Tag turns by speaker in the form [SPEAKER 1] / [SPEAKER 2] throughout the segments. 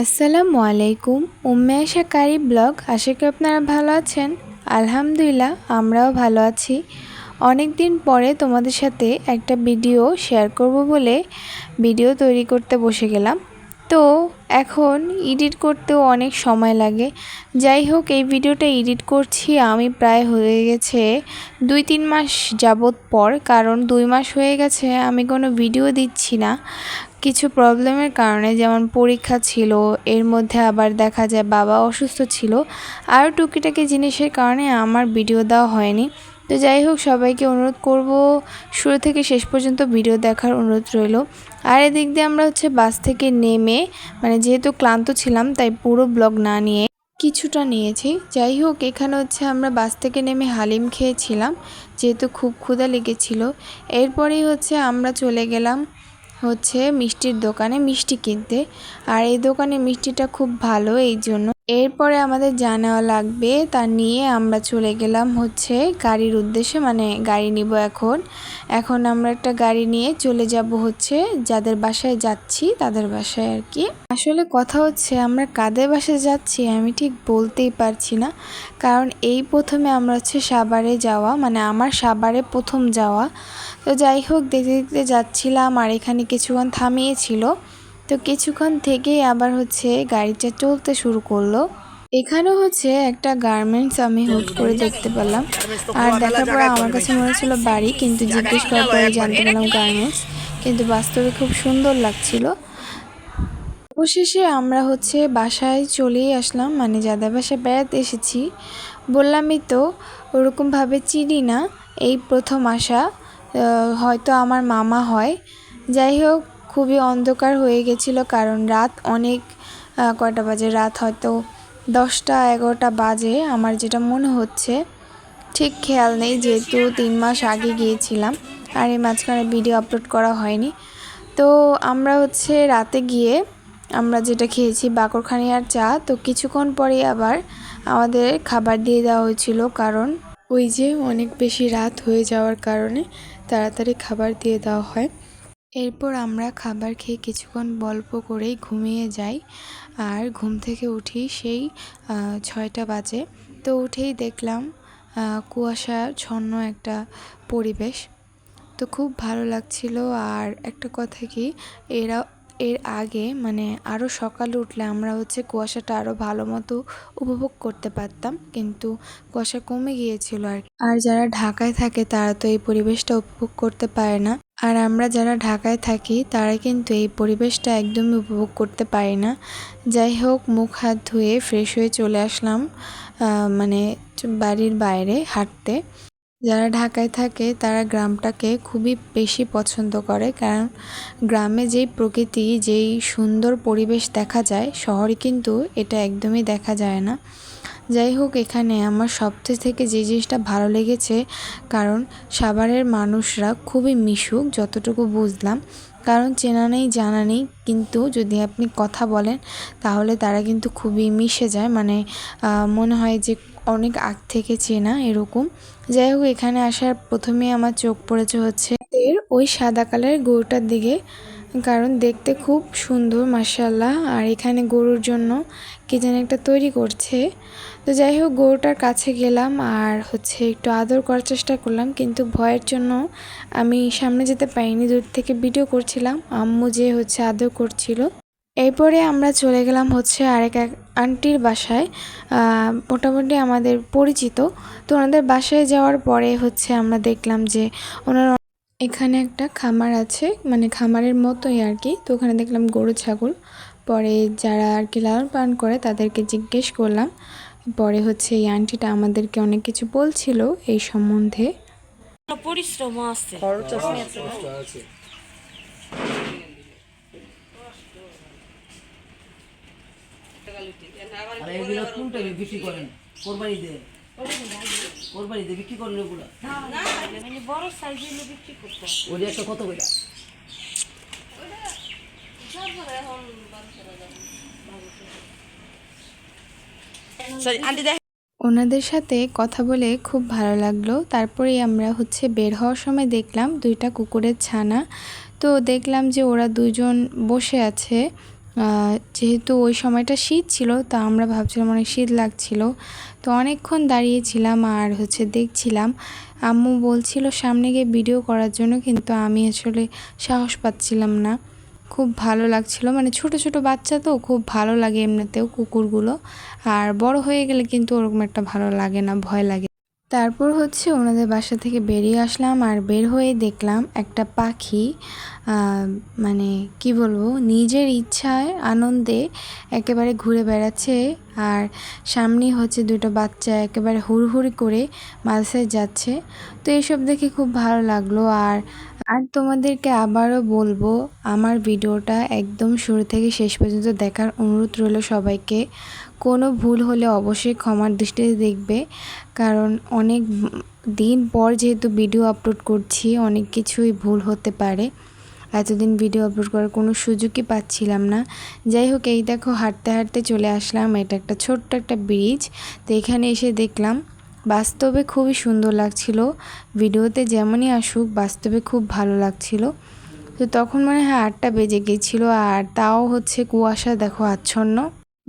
[SPEAKER 1] আসসালামু আলাইকুম। উম্মে আশা কারি ব্লগ। আশা করি আপনারা ভালো আছেন। আলহামদুলিল্লাহ, আমরাও ভালো আছি। অনেক দিন পরে তোমাদের সাথে একটা ভিডিও শেয়ার করব বলে ভিডিও তৈরি করতে বসে গেলাম। তো এখন এডিট করতেও অনেক সময় লাগে। যাই হোক, এই ভিডিওটা এডিট করছি আমি প্রায় হয়ে গেছে দুই তিন মাস যাবত পর, কারণ দুই মাস হয়ে গেছে আমি কোনো ভিডিও দিচ্ছি না। কিছু প্রবলেমের কারণে, যেমন পরীক্ষা ছিল, এর মধ্যে আবার দেখা যায় বাবা অসুস্থ ছিল। আরও টুকিটাকি জিনিসের কারণে আমার ভিডিও দেওয়া হয়নি। তো যাই হোক, সবাইকে অনুরোধ করব, শুরু থেকে শেষ পর্যন্ত ভিডিও দেখার অনুরোধ রইল। আর এদিক দিয়ে আমরা হচ্ছে বাস থেকে নেমে মানে যেহেতু ক্লান্ত ছিলাম, তাই পুরো ব্লগ না নিয়ে কিছুটা নিয়েছি। যাই হোক, এখানে হচ্ছে আমরা বাস থেকে নেমে হালিম খেয়েছিলাম, যেহেতু খুব ক্ষুধা লেগেছিল। এরপরেই হচ্ছে আমরা চলে গেলাম হচ্ছে মিষ্টির দোকানে মিষ্টি কিনতে। আর এই দোকানে মিষ্টিটা খুব ভালো, এই জন্য এরপরে আমাদের নেওয়া লাগবে তা নিয়ে আমরা চলে গেলাম হচ্ছে গাড়ির উদ্দেশ্যে মানে গাড়ি নিব এখন। এখন আমরা একটা গাড়ি নিয়ে চলে যাব হচ্ছে যাদের বাসায় যাচ্ছি, তাদের বাসায় আর কি। আসলে কথা হচ্ছে আমরা কাদের বাসায় যাচ্ছি আমি ঠিক বলতেই পারছি না। কারণ এই প্রথমে আমরা হচ্ছে সাভারে যাওয়া মানে আমার সাভারে প্রথম যাওয়া। তো যাই হোক, দেখতে দেখতে যাচ্ছিলাম আর এখানে কিছুক্ষণ থামিয়েছিল। তো কিছুক্ষণ থেকেই আবার হচ্ছে গাড়িটা চলতে শুরু করল। এখানেও হচ্ছে একটা গার্মেন্টস আমি হুট করে দেখতে পেলাম। আর দেখার পর আমার কাছে মনে হচ্ছিল বাড়ি, কিন্তু জিজ্ঞেস করার পরে জানতে পারলাম গার্মেন্টস কিন্তু বাস্তবে খুব সুন্দর লাগছিল। অবশেষে আমরা হচ্ছে বাসায় চলেই আসলাম মানে যাদের বাসায় বেড়াতে এসেছি। বললামই তো, ওরকমভাবে চিনি না, এই প্রথম আসা হয়তো আমার মামা হয়। যাই হোক খুবই অন্ধকার হয়ে গেছিল কারণ রাত অনেক কয়টা বাজে? রাত হয়তো দশটা, এগারোটা বাজে, আমার যেটা মনে হচ্ছে। ঠিক খেয়াল নেই, যেহেতু তিন মাস আগে গিয়েছিলাম আর এই মাঝখানে ভিডিও আপলোড করা হয়নি। তো আমরা হচ্ছে রাতে গিয়ে আমরা যেটা খেয়েছি, বাকরখানি আর চা, তো কিছুক্ষণ পরে আবার আমাদের খাবার দিয়ে দেওয়া হয়েছিল কারণ ওই যে অনেক বেশি রাত হয়ে যাওয়ার কারণে তাড়াতাড়ি খাবার দিয়ে দেওয়া হয়। এরপর আমরা খাবার খেয়ে কিছুক্ষণ গল্প করেই ঘুমিয়ে যাই। আর ঘুম থেকে উঠি সেই ছয়টা বাজে। তো উঠেই দেখলাম কুয়াশা ছন্ন একটা পরিবেশ। তো খুব ভালো লাগছিল। আর একটা কথা কি, এরা, এর আগে মানে আরও সকালে উঠলে আমরা হচ্ছে কুয়াশাটা আরও ভালো মতো উপভোগ করতে পারতাম। কিন্তু কুয়াশা কমে গিয়েছিল আর আর যারা ঢাকায় থাকে তারা তো এই পরিবেশটা উপভোগ করতে পারে না। আর আমরা যারা ঢাকায় থাকি, তারা কিন্তু এই পরিবেশটা একদমই উপভোগ করতে পারি না। যাই হোক, মুখ হাত ধুয়ে ফ্রেশ হয়ে চলে আসলাম মানে বাড়ির বাইরে হাঁটতে। যারা ঢাকায় থাকে, তারা গ্রামটাকে খুবই বেশি পছন্দ করে, কারণ গ্রামে যেই প্রকৃতি, যেই সুন্দর পরিবেশ দেখা যায়, শহরে কিন্তু এটা একদমই দেখা যায় না। যাই হোক, এখানে আমার সবচেয়ে থেকে যে জিনিসটা ভালো লেগেছে, কারণ সাভারের মানুষরা খুবই মিশুক, যতটুকু বুঝলাম। কারণ চেনা নেই, জানা নেই, কিন্তু যদি আপনি কথা বলেন, তাহলে তারা কিন্তু খুবই মিশে যায়। মানে মনে হয় যে অনেক আগ থেকে চেনা এরকম। যাই হোক, এখানে আসার প্রথমে আমার চোখ পড়েছে হচ্ছে এর ওই সাদা কালারের গরুটার দিকে। কারণ দেখতে খুব সুন্দর মাসাল্লাহ আর এখানে গরুর জন্য কে যেন একটা তৈরি করছে। তো যাই হোক, গরুটার কাছে গেলাম আর হচ্ছে একটু আদর করার চেষ্টা করলাম, কিন্তু ভয়ের জন্য আমি সামনে যেতে পারিনি, দূর থেকে ভিডিও করছিলাম, আম্মু যে হচ্ছে আদর করছিল। এরপরে আমরা চলে গেলাম হচ্ছে আরেক এক আন্টির বাসায় মোটামুটি আমাদের পরিচিত। তো ওনাদের বাসায় যাওয়ার পরে হচ্ছে আমরা দেখলাম যে ওনারা এখানে একটা খামার আছে মানে খামারের মতোই আর কি। তো ওখানে দেখলাম গরু, ছাগল। পরে যারা আর কি লালন পালন করে তাদেরকে জিজ্ঞেস করলাম। পরে হচ্ছে এই আন্টিটা আমাদেরকে অনেক কিছু বলছিল এই সম্বন্ধে।
[SPEAKER 2] পরিশ্রম আছে।
[SPEAKER 3] আর এগুলো কোনটা বিক্রি করেন? কোরবানিতে কোরবানিতে বিক্রি করেন ওগুলো?
[SPEAKER 2] মানে বড় সাইজের বিক্রি করতে
[SPEAKER 3] ওই একটা কত করে?
[SPEAKER 1] ওনাদের সাথে কথা বলে খুব ভালো লাগল। তারপরেই আমরা হচ্ছে বের হওয়ার সময় দেখলাম দুইটা কুকুরের ছানা। তো দেখলাম যে ওরা দুজন বসে আছে। যেহেতু ওই সময়টা শীত ছিল, তা আমরা ভাবছিলাম অনেক শীত লাগছিল। তো অনেকক্ষণ দাঁড়িয়েছিলাম আর হচ্ছে দেখছিলাম। আম্মু বলছিল সামনে গিয়ে ভিডিও করার জন্য, কিন্তু আমি আসলে সাহস পাচ্ছিলাম না। খুব ভালো লাগছিল। মানে ছোট ছোট বাচ্চা তো খুব ভালো লাগে এমনিতেও কুকুরগুলো। আর বড় হয়ে গেলে কিন্তু ওরকম একটা ভালো লাগে না, ভয় লাগে। তারপর হচ্ছে ওনাদের বাসা থেকে বেরিয়ে আসলাম আর বের হয়ে দেখলাম একটা পাখি মানে কি বলব, নিজের ইচ্ছায় আনন্দে একেবারে ঘুরে বেড়াচ্ছে আর সামনেই হচ্ছে দুটো বাচ্চা একেবারে হুড়হুড়ি করে মাদ্রাসায় যাচ্ছে। তো এইসব দেখে খুব ভালো লাগল আর আর তোমাদেরকে আবারও বলব, আমার ভিডিওটা একদম শুরু থেকে শেষ পর্যন্ত দেখার অনুরোধ রইল সবাইকে। কোনো ভুল হলে অবশ্যই ক্ষমার দৃষ্টিতে দেখবে। কারণ অনেক দিন পর যেহেতু ভিডিও আপলোড করছি, অনেক কিছুই ভুল হতে পারে। এতদিন ভিডিও আপলোড করার কোনো সুযোগই পাচ্ছিলাম না। যাই হোক, এই দেখো হাঁটতে হাঁটতে চলে আসলাম। এটা একটা ছোট্ট একটা ব্রিজ তো এখানে এসে দেখলাম, বাস্তবে খুবই সুন্দর লাগছিল। ভিডিওতে যেমনই আসুক, বাস্তবে খুব ভালো লাগছিল। তো তখন মনে হয়, আটটা বেজে গেছিল। আর তাও হচ্ছে কুয়াশা দেখো আচ্ছন্ন।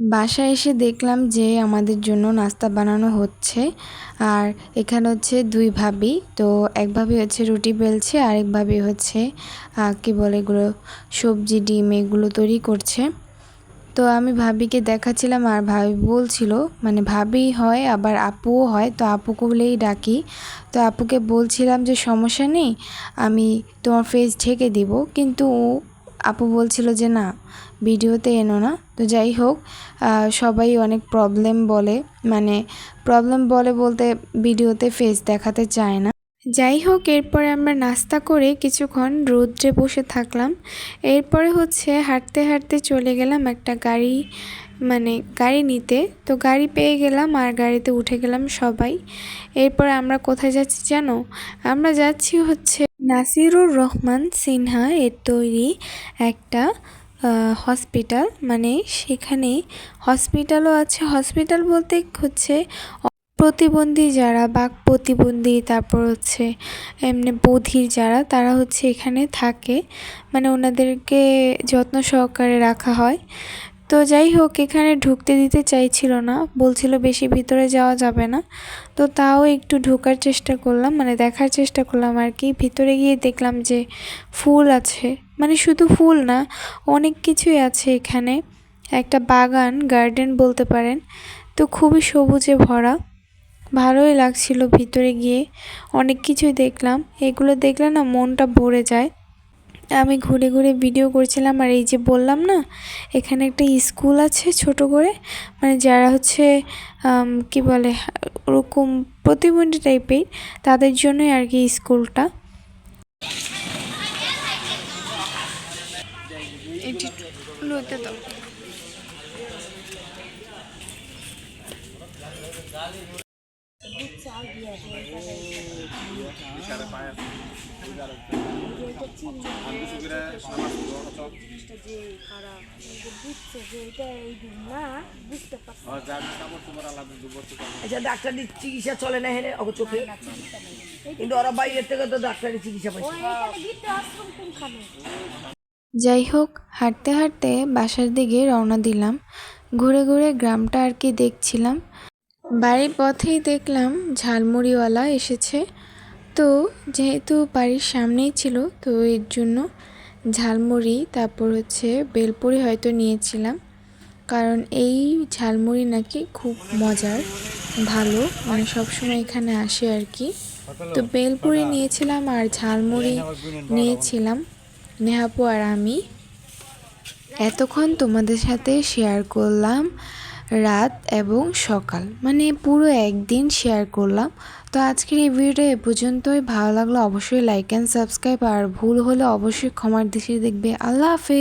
[SPEAKER 1] বাসায় এসে দেখলাম যে আমাদের জন্য নাস্তা বানানো হচ্ছে। আর এখানে হচ্ছে দুই ভাবি। তো এক ভাবি হচ্ছে রুটি বেলছে আর এক ভাবি হচ্ছে কি বলে এগুলো, সবজি, ডিম এগুলো তৈরি করছে। তো আমি ভাবিকে দেখাচ্ছিলাম আর ভাবি বলছিল মানে ভাবি হয়, আবার আপুও হয়, তো আপুকে বলেই ডাকি। তো আপুকে বলছিলাম যে সমস্যা নেই, আমি তোমার ফেস ঢেকে দিব। কিন্তু ও- আপু বলছিল যে না ভিডিওতে এনো না। তো যাই হোক সবাই অনেক প্রবলেম বলে। মানে প্রবলেম বলে বলতে ভিডিওতে ফেস দেখাতে চায় না। যাই হোক, এরপরে আমরা নাস্তা করে কিছুক্ষণ রোদ্রে বসে থাকলাম। এরপরে হচ্ছে হাঁটতে হাঁটতে চলে গেলাম একটা গাড়ি মানে গাড়ি নিতে। তো গাড়ি পেয়ে গেলাম আর গাড়িতে উঠে গেলাম সবাই। এরপর আমরা কোথায় যাচ্ছি জানো? আমরা যাচ্ছি হচ্ছে নাসিরুর রহমান সিনহা এর তৈরি একটা হসপিটাল মানে সেখানে হসপিটালও আছে। হসপিটাল বলতে হচ্ছে প্রতিবন্ধী যারা, বাক প্রতিবন্ধী, তারপর হচ্ছে এমনি বধির যারা, তারা হচ্ছে এখানে থাকে। মানে ওনাদেরকে যত্ন সহকারে রাখা হয়। তো যাই হোক, এখানে ঢুকতে দিতে চাইছিল না। বলছিল বেশি ভিতরে যাওয়া যাবে না। তো তাও একটু ঢোকার চেষ্টা করলাম। মানে দেখার চেষ্টা করলাম আর কি। ভিতরে গিয়ে দেখলাম যে ফুল আছে। মানে শুধু ফুল না, অনেক কিছুই আছে এখানে। একটা বাগান গার্ডেন বলতে পারেন। তো খুবই সবুজে ভরা। ভালোই লাগছিল ভিতরে গিয়ে। অনেক কিছুই দেখলাম। এগুলো দেখলে না মনটা ভরে যায়। আমি ঘুরে ঘুরে ভিডিও করছিলাম আর এই যে বললাম না, এখানে একটা স্কুল আছে ছোট করে। মানে যারা হচ্ছে কি বলে, ওরকম প্রতিবন্ধী টাইপের তাদের জন্যই আর কি স্কুলটা
[SPEAKER 3] আচ্ছা ডাক্তারি চিকিৎসা চলে না হেনে ওকে চোখে? কিন্তু ওরা বাইরের থেকে তো ডাক্তারি চিকিৎসা পাইছে।
[SPEAKER 1] যাই হোক হাঁটতে হাঁটতে বাসার দিকে রওনা দিলাম। ঘুরে ঘুরে গ্রামটা আর কি দেখছিলাম। বাড়ির পথেই দেখলাম ঝালমুড়িওয়ালা এসেছে। তো যেহেতু বাড়ির সামনেই ছিল, তো এর জন্য ঝালমুড়ি, তারপর হচ্ছে বেলপুরি হয়তো নিয়েছিলাম। কারণ এই ঝালমুড়ি নাকি খুব মজার, ভালো মানে সবসময় এখানে আসে আর কি। তো বেলপুরি নিয়েছিলাম আর ঝালমুড়ি নিয়েছিলাম। নেহাপু আর আমি এতক্ষণ তোমাদের সাথে শেয়ার করলাম রাত এবং সকাল। মানে পুরো একদিন শেয়ার করলাম। তো আজকের এই ভিডিওটা এ পর্যন্তই। ভালো লাগল অবশ্যই লাইক অ্যান্ড সাবস্ক্রাইব আর ভুল হলে অবশ্যই ক্ষমার দিশে দেখবে। আল্লাহ হাফেজ।